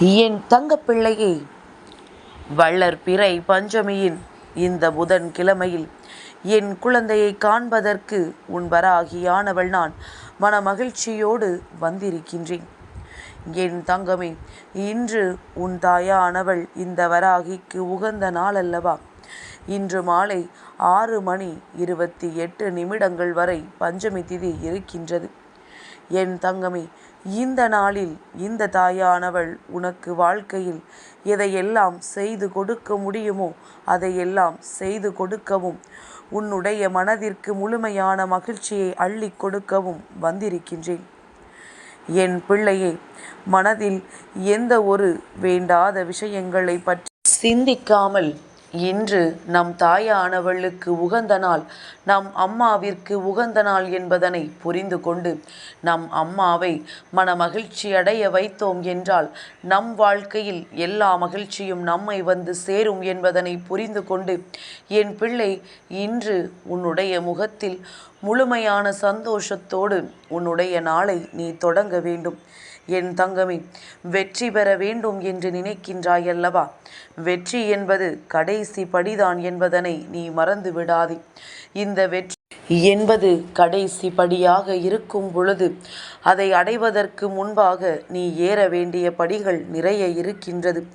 என் தங்கப்பிள்ளையே வள்ளர் பிறை பஞ்சமியின் இந்த புதன் கிழமையில் என் குழந்தையை காண்பதற்கு உன் வராகியானவள் நான் மனமகிழ்ச்சியோடு வந்திருக்கின்றேன். என் தங்கமே இன்று உன் தாயானவள் இந்த வராகிக்கு உகந்த நாள் அல்லவா இன்று மாலை ஆறு மணி இருபத்தி எட்டு நிமிடங்கள் வரை பஞ்சமி திதி இருக்கின்றது. என் தங்கமே இந்த நாளில் இந்த தாயானவள் உனக்கு வாழ்க்கையில் எதையெல்லாம் செய்து கொடுக்க முடியுமோ அதையெல்லாம் செய்து கொடுக்கவும் உன்னுடைய மனதிற்கு முழுமையான மகிழ்ச்சியை அள்ளி கொடுக்கவும் வந்திருக்கின்றேன். என் பிள்ளையை மனதில் எந்த ஒரு வேண்டாத விஷயங்களை பற்றி சிந்திக்காமல் இன்று நம் தாயானவளுக்கு உகந்த நாள் நம் அம்மாவிற்கு உகந்த நாள் என்பதனை புரிந்து கொண்டு நம் அம்மாவை மனமகிழ்ச்சி அடைய வைத்தோம் என்றால் நம் வாழ்க்கையில் எல்லா மகிழ்ச்சியும் நம்மை வந்து சேரும் என்பதனை புரிந்து கொண்டு என் பிள்ளை இன்று உன்னுடைய முகத்தில் முழுமையான சந்தோஷத்தோடு உன்னுடைய நாளை நீ தொடங்க வேண்டும். என் தங்கமே வெற்றி பெற வேண்டும் என்று நினைக்கின்றாய் அல்லவா? வெற்றி என்பது கடைசி படிதான் என்பதனை நீ மறந்து விடாதே இந்த வெற்றி என்பது கடைசி படியாக இருக்கும் பொழுது அதை அடைவதற்கு முன்பாக நீ ஏற வேண்டிய படிகள் நிறைய இருக்கின்றது.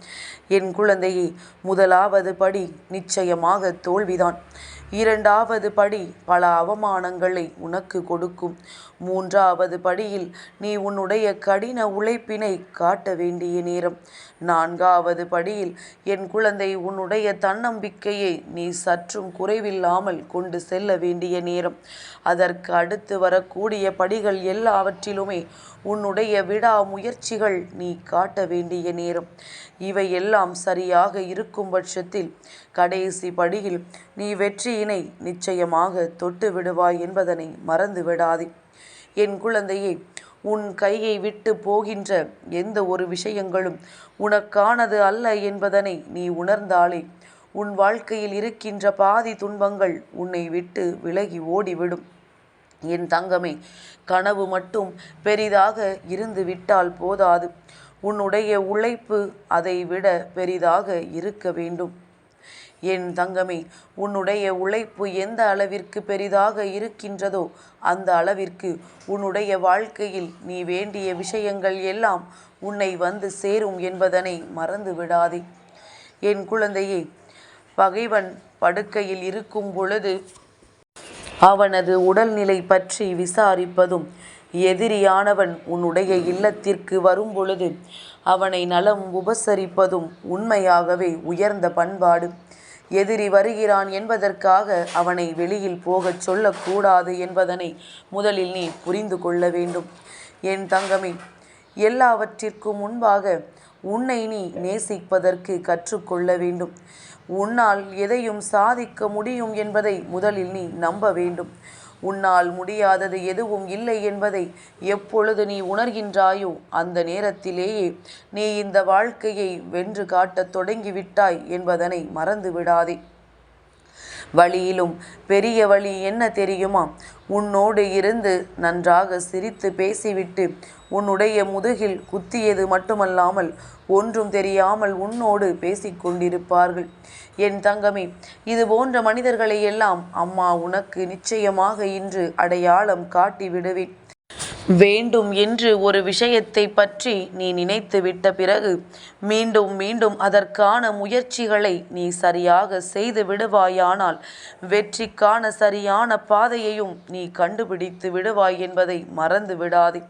என் குழந்தையை முதலாவது படி நிச்சயமாக தோல்விதான். இரண்டாவது படி பல அவமானங்களை உனக்கு கொடுக்கும். மூன்றாவது படியில் நீ உன்னுடைய கடின உழைப்பினை காட்ட வேண்டிய நேரம். நான்காவது படியில் என் குழந்தை உன்னுடைய தன்னம்பிக்கையை நீ சற்றும் குறைவில்லாமல் கொண்டு செல்ல வேண்டிய நேரம். அதற்கு அடுத்து வரக்கூடிய படிகள் எல்லாவற்றிலுமே உன்னுடைய விடா முயற்சிகள் நீ காட்ட வேண்டிய நேரம். இவையெல்லாம் சரியாக இருக்கும் பட்சத்தில் கடைசி படியில் நீ வெற்றியினை நிச்சயமாக தொட்டு விடுவாய் என்பதனை மறந்து விடாதே என் குழந்தையே உன் கையை விட்டு போகின்ற எந்த ஒரு விஷயங்களும் உனக்கானது அல்ல என்பதனை நீ உணர்ந்தாலே உன் வாழ்க்கையில் இருக்கின்ற பாதி துன்பங்கள் உன்னை விட்டு விலகி ஓடிவிடும். என் தங்கமே கனவு மட்டும் பெரிதாக இருந்து விட்டால் போதாது. உன்னுடைய உழைப்பு அதை விட பெரிதாக இருக்க வேண்டும். என் தங்கமே உன்னுடைய உழைப்பு எந்த அளவிற்கு பெரிதாக இருக்கின்றதோ அந்த அளவிற்கு உன்னுடைய வாழ்க்கையில் நீ வேண்டிய விஷயங்கள் எல்லாம் உன்னை வந்து சேரும் என்பதனை மறந்து விடாதே என் குழந்தையே பகைவன் படுக்கையில் இருக்கும் பொழுது அவனது உடல்நிலை பற்றி விசாரிப்பதும் எதிரியானவன் உன்னுடைய இல்லத்திற்கு வரும்பொழுது அவனை நலம் உபசரிப்பதும் உண்மையாகவே உயர்ந்த பண்பாடு. எதிரி வருகிறான் என்பதற்காக அவனை வெளியில் போகச் சொல்லக்கூடாது என்பதனை முதலில் நீ புரிந்து கொள்ள வேண்டும். என் தங்கமே எல்லாவற்றிற்கும் முன்பாக உன்னை நீ நேசிப்பதற்கு கற்றுக்கொள்ள வேண்டும். உன்னால் எதையும் சாதிக்க முடியும் என்பதை முதலில் நீ நம்ப வேண்டும். உன்னால் முடியாதது எதுவும் இல்லை என்பதை எப்பொழுது நீ உணர்கின்றாயோ அந்த நேரத்திலேயே நீ இந்த வாழ்க்கையை வென்று காட்டத் தொடங்கிவிட்டாய் என்பதனை மறந்து விடாதே வழியிலும் பெரிய வழி என்ன தெரியுமா? உன்னோடு இருந்து நன்றாக சிரித்து பேசிவிட்டு உன்னுடைய முதுகில் குத்தியது மட்டுமல்லாமல் ஒன்றும் தெரியாமல் உன்னோடு பேசிக்கொண்டிருப்பார்கள் என் தங்கமே இது போன்ற மனிதர்களை எல்லாம் அம்மா உனக்கு நிச்சயமாக இன்று அடையாளம் காட்டி விடுவேன். வேண்டும் என்று ஒரு விஷயத்தை பற்றி நீ நினைத்து விட்ட பிறகு மீண்டும் மீண்டும் அதற்கான முயற்சிகளை நீ சரியாக செய்து விடுவாயானால் வெற்றிக்கான சரியான பாதையையும் நீ கண்டுபிடித்து விடுவாய் என்பதை மறந்து விடாதே.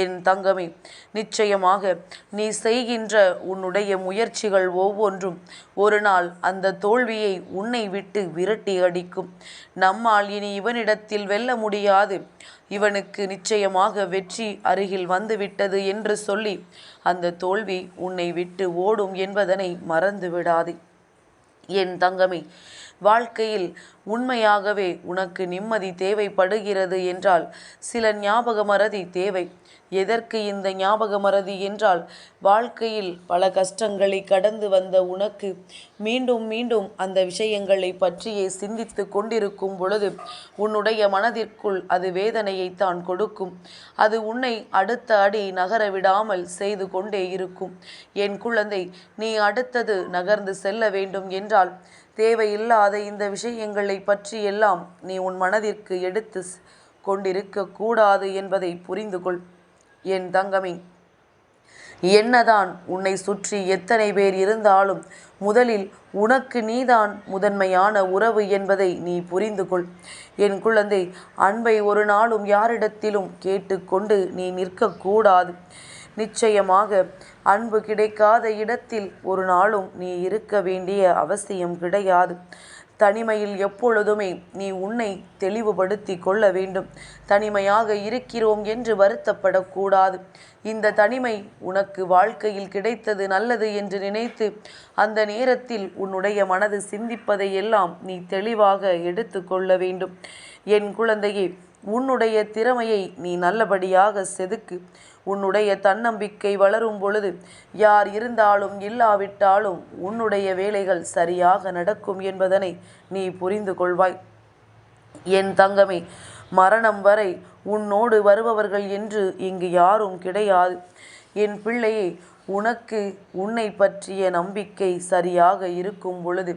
என் தங்கமே நிச்சயமாக நீ செய்கின்ற உன்னுடைய முயற்சிகள் ஒவ்வொன்றும் ஒரு நாள் அந்த தோல்வியை உன்னை விட்டு விரட்டி அடிக்கும். நம்மால் இனி இவனிடத்தில் வெல்ல முடியாது. இவனுக்கு நிச்சயமாக வெற்றி அருகில் வந்துவிட்டது என்று சொல்லி அந்த தோல்வி உன்னை விட்டு ஓடும் என்பதனை மறந்து விடாதே என் தங்கமே வாழ்க்கையில் உண்மையாகவே உனக்கு நிம்மதி தேவைப்படுகிறது என்றால் சில ஞாபக மறதி தேவை. எதற்கு இந்த ஞாபக மறதி என்றால் வாழ்க்கையில் பல கஷ்டங்களை கடந்து வந்த உனக்கு மீண்டும் மீண்டும் அந்த விஷயங்களை பற்றியே சிந்தித்து கொண்டிருக்கும் பொழுது உன்னுடைய மனதிற்குள் அது வேதனையை தான் கொடுக்கும். அது உன்னை அடுத்த அடி நகர விடாமல் செய்து கொண்டே இருக்கும். என் குழந்தை நீ அடுத்தது நகர்ந்து செல்ல வேண்டும் என்றால் தேவையில்லாத இந்த விஷயங்களை பற்றியெல்லாம் நீ உன் மனதிற்கு எடுத்து கொண்டிருக்க கூடாது என்பதை புரிந்து கொள் என் தங்கமே. என்னதான் உன்னை சுற்றி எத்தனை பேர் இருந்தாலும் முதலில் உனக்கு நீதான் முதன்மையான உறவு என்பதை நீ புரிந்து கொள். என் குழந்தை அன்பை ஒரு நாளும் யாரிடத்திலும் கேட்டுக்கொண்டு நீ நிற்கக்கூடாது. நிச்சயமாக அன்பு கிடைக்காத இடத்தில் ஒரு நாளும் நீ இருக்க வேண்டிய அவசியம் கிடையாது. தனிமையில் எப்பொழுதுமே நீ உன்னை தெளிவுபடுத்தி கொள்ள வேண்டும். தனிமையாக இருக்கிறோம் என்று வருத்தப்படக்கூடாது. இந்த தனிமை உனக்கு வாழ்க்கையில் கிடைத்தது நல்லது என்று நினைத்து அந்த நேரத்தில் உன்னுடைய மனது சிந்திப்பதை எல்லாம் நீ தெளிவாக எடுத்து கொள்ள வேண்டும். என் குழந்தையே உன்னுடைய திறமையை நீ நல்லபடியாக செதுக்கு. உன்னுடைய தன்னம்பிக்கை வளரும் பொழுது யார் இருந்தாலும் இல்லாவிட்டாலும் உன்னுடைய வேலைகள் சரியாக நடக்கும் என்பதனை நீ புரிந்து கொள்வாய். என் தங்கமே மரணம் வரை உன்னோடு வருபவர்கள் என்று இங்கு யாரும் கிடையாது. என் பிள்ளையை உனக்கு உன்னை பற்றிய நம்பிக்கை சரியாக இருக்கும் பொழுது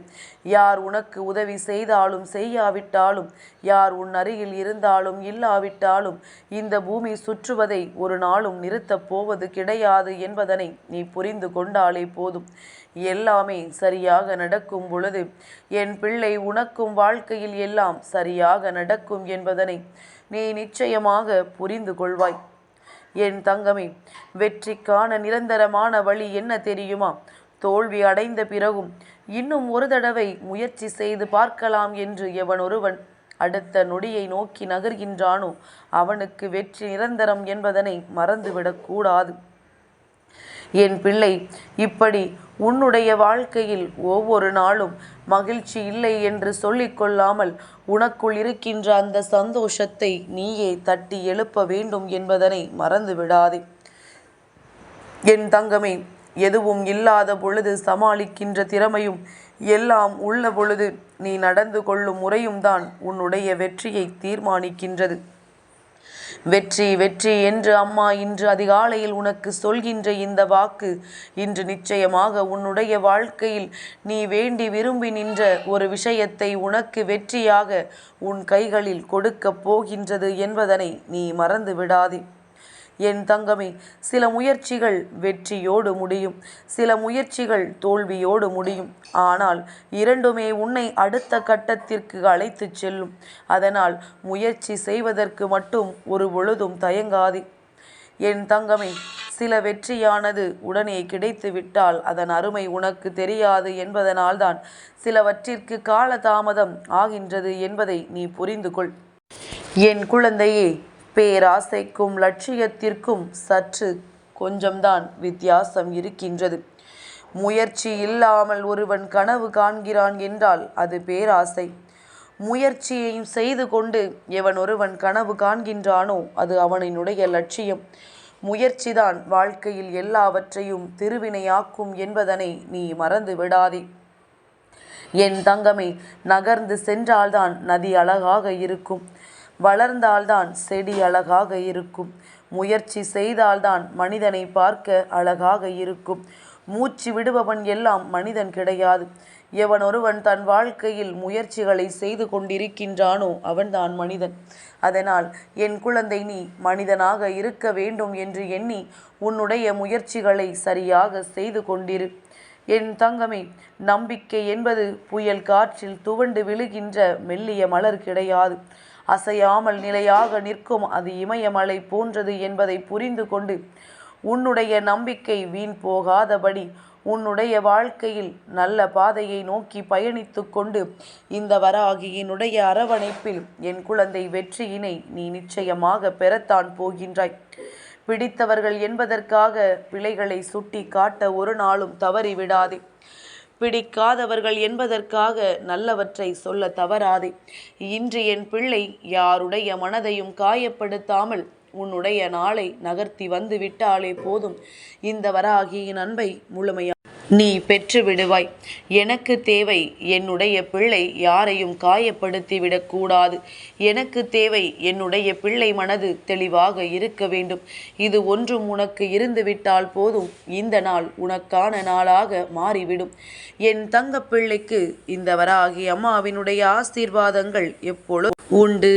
யார் உனக்கு உதவி செய்தாலும் செய்யாவிட்டாலும் யார் உன் அருகில் இருந்தாலும் இல்லாவிட்டாலும் இந்த பூமி சுற்றுவதை ஒரு நாளும் நிறுத்தப் போவது கிடையாது என்பதனை நீ புரிந்து கொண்டாலே போதும். எல்லாமே சரியாக நடக்கும் பொழுது என் பிள்ளை உனக்கும் வாழ்க்கையில் எல்லாம் சரியாக நடக்கும் என்பதனை நீ நிச்சயமாக புரிந்து கொள்வாய். என் தங்கமே வெற்றிக்கான நிரந்தரமான வழி என்ன தெரியுமா? தோல்வி அடைந்த பிறகும் இன்னும் ஒரு தடவை முயற்சி செய்து பார்க்கலாம் என்று எவனொருவன் அடுத்த நொடியை நோக்கி நகர்கின்றானோ அவனுக்கு வெற்றி நிரந்தரம் என்பதனை மறந்துவிடக்கூடாது. என் பிள்ளை இப்படி உன்னுடைய வாழ்க்கையில் ஒவ்வொரு நாளும் மகிழ்ச்சி இல்லை என்று சொல்லிக்கொள்ளாமல் உனக்குள் இருக்கின்ற அந்த சந்தோஷத்தை நீயே தட்டி எழுப்ப வேண்டும் என்பதனை மறந்து விடாதே என் தங்கமே எதுவும் இல்லாத பொழுது சமாளிக்கின்ற திறமையும் எல்லாம் உள்ள பொழுது நீ நடந்து கொள்ளும் முறையும் தான் உன்னுடைய வெற்றியை தீர்மானிக்கின்றது. வெற்றி வெற்றி என்று அம்மா இன்று அதிகாலையில் உனக்கு சொல்கின்ற இந்த வாக்கு இன்று நிச்சயமாக உன்னுடைய வாழ்க்கையில் நீ வேண்டி விரும்பி நின்ற ஒரு விஷயத்தை உனக்கு வெற்றியாக உன் கைகளில் கொடுக்கப் போகின்றது என்பதனை நீ மறந்து விடாதே. என் தங்கமே சில முயற்சிகள் வெற்றியோடு முடியும். சில முயற்சிகள் தோல்வியோடு முடியும். ஆனால் இரண்டுமே உன்னை அடுத்த கட்டத்திற்கு அழைத்துச் செல்லும். அதனால் முயற்சி செய்வதற்கு மட்டும் ஒரு பொழுதும் தயங்காதே. என் தங்கமே சில வெற்றியானது உடனே கிடைத்துவிட்டால் அதன் அருமை உனக்கு தெரியாது என்பதனால்தான் சிலவற்றிற்கு கால தாமதம் ஆகின்றது என்பதை நீ புரிந்து கொள் என் குழந்தையே பேராசைக்கும் லட்சியத்திற்கும் சற்று கொஞ்சம்தான் வித்தியாசம் இருக்கின்றது. முயற்சி இல்லாமல் ஒருவன் கனவு காண்கிறான் என்றால் அது பேராசை. முயற்சியையும் செய்து கொண்டு எவன் ஒருவன் கனவு காண்கின்றானோ அது அவனினுடைய லட்சியம். முயற்சிதான் வாழ்க்கையில் எல்லாவற்றையும் திருவினையாக்கும் என்பதனை நீ மறந்து விடாதே. என் தங்கமே நகர்ந்து சென்றால்தான் நதி அழகாக இருக்கும். வளர்ந்தால்தான் செடி அழகாக இருக்கும். முயற்சி செய்தால்தான் மனிதனை பார்க்க அழகாக இருக்கும். மூச்சு விடுபவன் எல்லாம் மனிதன் கிடையாது. எவன் ஒருவன் தன் வாழ்க்கையில் முயற்சிகளை செய்து கொண்டிருக்கின்றானோ அவன்தான் மனிதன். அதனால் என் குழந்தை நீ மனிதனாக இருக்க வேண்டும் என்று எண்ணி உன்னுடைய முயற்சிகளை சரியாக செய்து கொண்டிரு. என் தங்கமே நம்பிக்கை என்பது புயல் காற்றில் துவண்டு விழுகின்ற மெல்லிய மலர் கிடையாது. அசையாமல் நிலையாக நிற்கும் அது இமயமலை போன்றது என்பதை புரிந்து கொண்டு உன்னுடைய நம்பிக்கை வீண் போகாதபடி உன்னுடைய வாழ்க்கையில் நல்ல பாதையை நோக்கி பயணித்து கொண்டு இந்த வராகியினுடைய அரவணைப்பில் என் குழந்தை வெற்றியினை நீ நிச்சயமாக பெறத்தான் போகின்றாய். பிடித்தவர்கள் என்பதற்காக பிழைகளை சுட்டி காட்ட ஒரு நாளும் தவறிவிடாதே. பிடிக்காதவர்கள் என்பதற்காக நல்லவற்றை சொல்ல தவறாதே. இன்று என் பிள்ளை யாருடைய மனதையும் காயப்படுத்தாமல் உன்னுடைய நாளை நகர்த்தி வந்து விட்டாலே போதும். இந்த வராகியின் அன்பை முழுமையாக நீ பெற்று விடுவாய். எனக்கு தேவை என்னுடைய பிள்ளை யாரையும் காயப்படுத்தி விடக்கூடாது. எனக்கு தேவை என்னுடைய பிள்ளை மனது தெளிவாக இருக்க வேண்டும். இது ஒன்றும் உனக்கு இருந்துவிட்டால் போதும். இந்த நாள் உனக்கான நாளாக மாறிவிடும். என் தங்க பிள்ளைக்கு இந்த வராகி அம்மாவினுடைய ஆசீர்வாதங்கள் எப்பொழுதும் உண்டு.